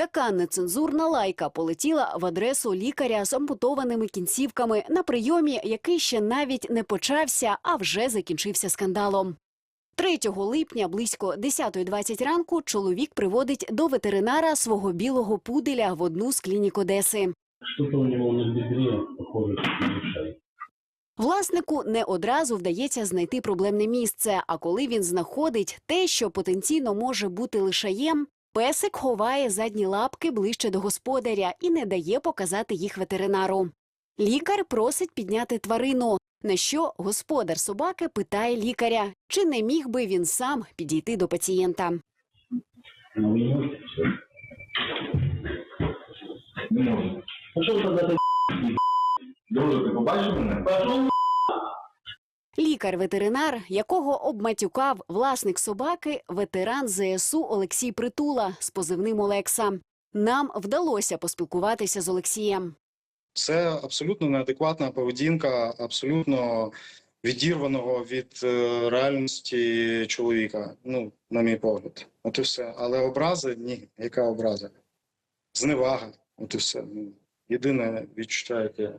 Така нецензурна лайка полетіла в адресу лікаря з ампутованими кінцівками на прийомі, який ще навіть не почався, а вже закінчився скандалом. 3 липня близько 10.20 ранку чоловік приводить до ветеринара свого білого пуделя в одну з клінік Одеси. У на похоже. Власнику не одразу вдається знайти проблемне місце. А коли він знаходить те, що потенційно може бути лишаєм, песик ховає задні лапки ближче до господаря і не дає показати їх ветеринару. Лікар просить підняти тварину. На що господар собаки питає лікаря, чи не міг би він сам підійти до пацієнта. Ну, не можу. Тоді ти побачив мене? Лікар-ветеринар, якого обматюкав власник собаки, ветеран ЗСУ Олексій Притула з позивним Олекса. Нам вдалося поспілкуватися з Олексієм. Це абсолютно неадекватна поведінка, абсолютно відірваного від е, реальності чоловіка. Ну, на мій погляд, от і все. Але образи ні, яка образа? Зневага, от і все. Ну, єдине відчуття, яке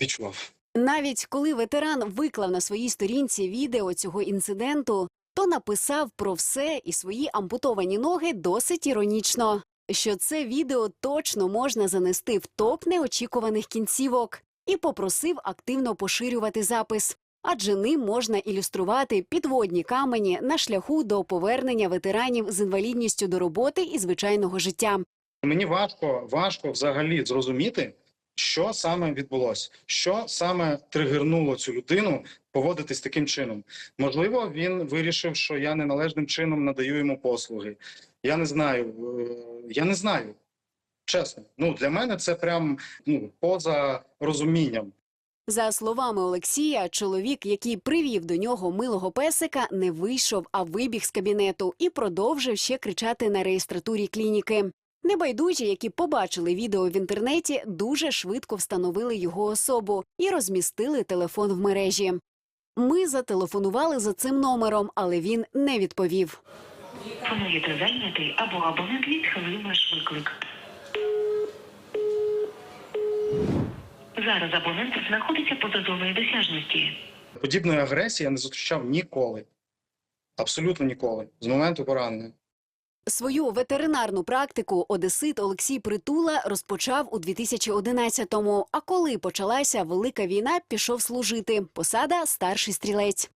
відчував. Навіть коли ветеран виклав на своїй сторінці відео цього інциденту, то написав про все і свої ампутовані ноги досить іронічно, що це відео точно можна занести в топ неочікуваних кінцівок, і попросив активно поширювати запис. Адже ним можна ілюструвати підводні камені на шляху до повернення ветеранів з інвалідністю до роботи і звичайного життя. Мені важко, важко взагалі зрозуміти, що саме відбулося, що саме тригернуло цю людину поводитись таким чином. Можливо, він вирішив, що я неналежним чином надаю йому послуги. Я не знаю. е, Я не знаю. Чесно, ну для мене це прям ну поза розумінням. За словами Олексія, чоловік, який привів до нього милого песика, не вийшов, а вибіг з кабінету і продовжив ще кричати на реєстратурі клініки. Небайдужі, які побачили відео в інтернеті, дуже швидко встановили його особу і розмістили телефон в мережі. Ми зателефонували за цим номером, але він не відповів. Плануєте зайнятий або абонент відхилив ваш виклик. Зараз абонент знаходиться поза зоною досяжності. Подібної агресії я не зустрічав ніколи. Абсолютно ніколи. З моменту поранення. Свою ветеринарну практику одесит Олексій Притула розпочав у 2011-му, А коли почалася велика війна, пішов служити. Посада старший стрілець.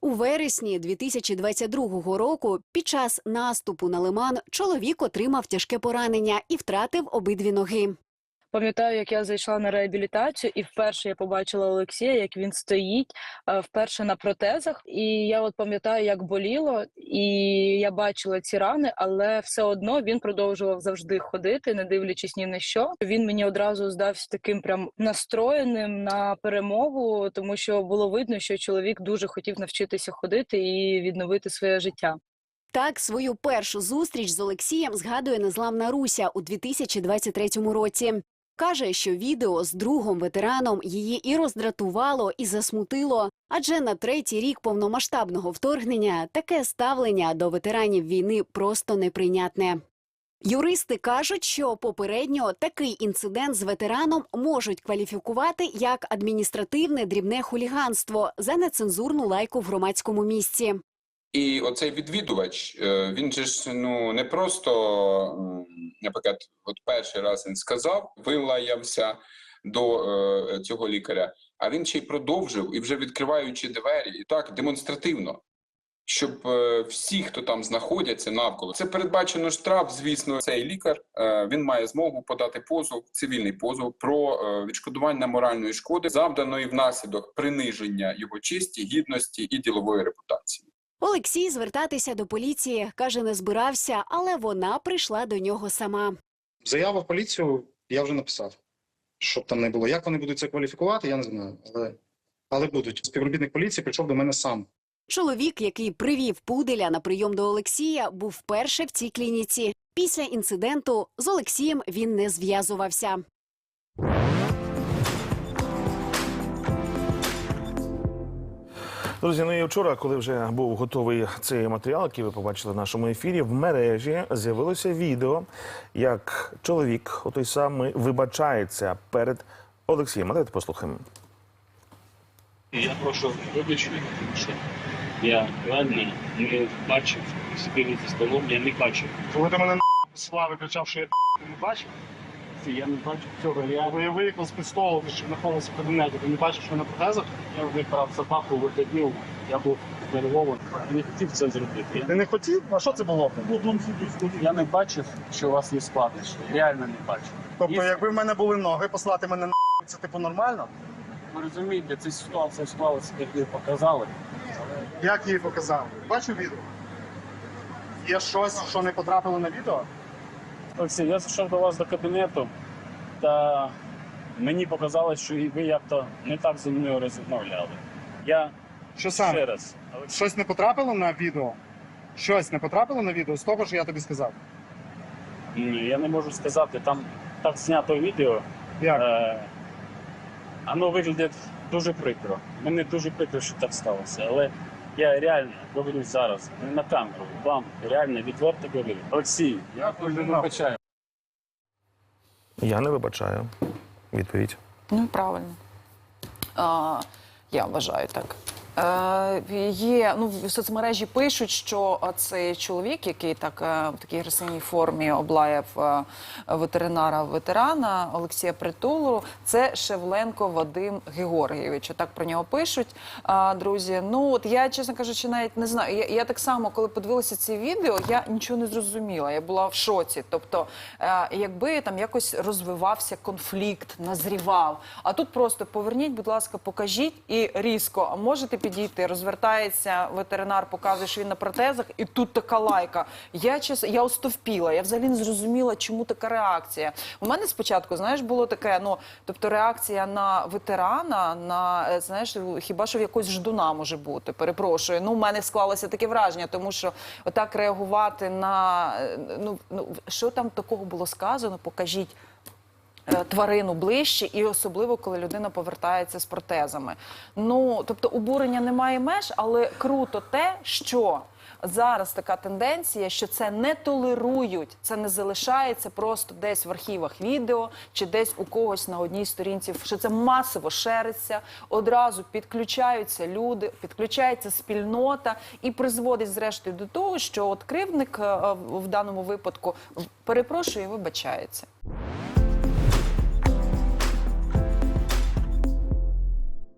У вересні 2022 року, під час наступу на лиман, чоловік отримав тяжке поранення і втратив обидві ноги. Пам'ятаю, як я зайшла на реабілітацію, і вперше я побачила Олексія, як він стоїть е, вперше на протезах. І я от пам'ятаю, як боліло, і я бачила ці рани, але все одно він продовжував завжди ходити, не дивлячись ні на що. Він мені одразу здався таким прям настроєним на перемогу, тому що було видно, що чоловік дуже хотів навчитися ходити і відновити своє життя. Так, свою першу зустріч з Олексієм згадує незламна Руся у 2023 році. Каже, що відео з другом ветераном її і роздратувало, і засмутило, адже на третій рік повномасштабного вторгнення таке ставлення до ветеранів війни просто неприйнятне. Юристи кажуть, що попередньо такий інцидент з ветераном можуть кваліфікувати як адміністративне дрібне хуліганство за нецензурну лайку в громадському місці. І оцей відвідувач, е, він же ж ну не просто, наприклад, от перший раз він сказав, вилаявся до е, цього лікаря, а він ще й продовжив і вже відкриваючи двері, і так демонстративно, щоб е, всі, хто там знаходяться навколо, це передбачено штраф. Звісно, цей лікар е, він має змогу подати позов, цивільний позов про е, відшкодування моральної шкоди, завданої внаслідок приниження його честі, гідності і ділової репутації. Олексій звертатися до поліції каже, не збирався, але вона прийшла до нього сама. Заяву в поліцію я вже написав. Щоб там не було. Як вони будуть це кваліфікувати, я не знаю. Але, але будуть. Співробітник поліції прийшов до мене сам. Чоловік, який привів пуделя на прийом до Олексія, був вперше в цій клініці. Після інциденту з Олексієм він не зв'язувався. Друзі, ну і вчора, коли вже був готовий цей матеріал, який ви побачили в нашому ефірі, в мережі з'явилося відео, як чоловік, отой самий, вибачається перед Олексієм. А Давайте послухаємо. Я прошу вибачення, що я ладно не бачив спільно зі столом, я не бачив. Коли ти мене слави кричав, що я не бачив, Я не бачив цього. Я, я виїхав з пістолу, ти ще знаходився в кабінеті, ти не бачив, що на протезах, я вибрав собаку, виходив, я був нервований. Я не хотів це зробити. Ти не хотів? А що це було? я не бачив, що у вас є складнощі. Реально не бачив. Тобто, якби в мене були ноги, послати мене на це типу нормально? Ви розумієте, ця ситуація склалася, як ви показали. Як її показав? Бачив відео? Є щось, що не потрапило на відео? Олексій, я зайшов до вас до кабінету, та мені показалось, що і ви як-то не так зі мною розмовляли. Я Що ще саме? раз, Олексій, Щось не потрапило на відео? Щось не потрапило на відео з того, що я тобі сказав. м, я не можу сказати, там так знято відео. Як? Е, Воно виглядає дуже прикро. Мені дуже прикро, що так сталося. Але я реально говорю зараз, не на камеру, вам реально відверто говорю. Олексій, я не вибачаю. Я не вибачаю. Відповідь. Ну, правильно. А, я вважаю так. Е, є, ну, в соцмережі пишуть, що цей чоловік, який так е, в такій агресивній формі облаяв е, ветеринара ветерана Олексія Притулу, це Шевленко Вадим Георгійович. Так про нього пишуть. Друзі, ну от я, чесно кажучи, навіть не знаю. Я, я так само, коли подивилася ці відео, я нічого не зрозуміла. Я була в шоці. Тобто, е, якби там якось розвивався конфлікт, назрівав. А тут просто поверніть, будь ласка, покажіть і різко. А можете підійти? Розвертається ветеринар, показує, що він на протезах, і тут така лайка. Я чесно, я остовпіла. Я взагалі не зрозуміла, чому така реакція. У мене спочатку, знаєш, було таке. Ну тобто, реакція на ветерана, на е, знаєш, хіба що в якогось ждуна може бути. Перепрошую. Ну, у мене склалося таке враження, тому що отак реагувати на е, ну, ну що там такого було сказано, покажіть тварину ближче, і особливо коли людина повертається з протезами. Ну тобто обурення немає меж, але круто те, що. Зараз така тенденція, що це не толерують, це не залишається просто десь в архівах відео чи десь у когось на одній сторінці. Що це масово шериться, одразу підключаються люди, підключається спільнота і призводить зрештою до того, що от кривдник е, в даному випадку перепрошує і вибачається.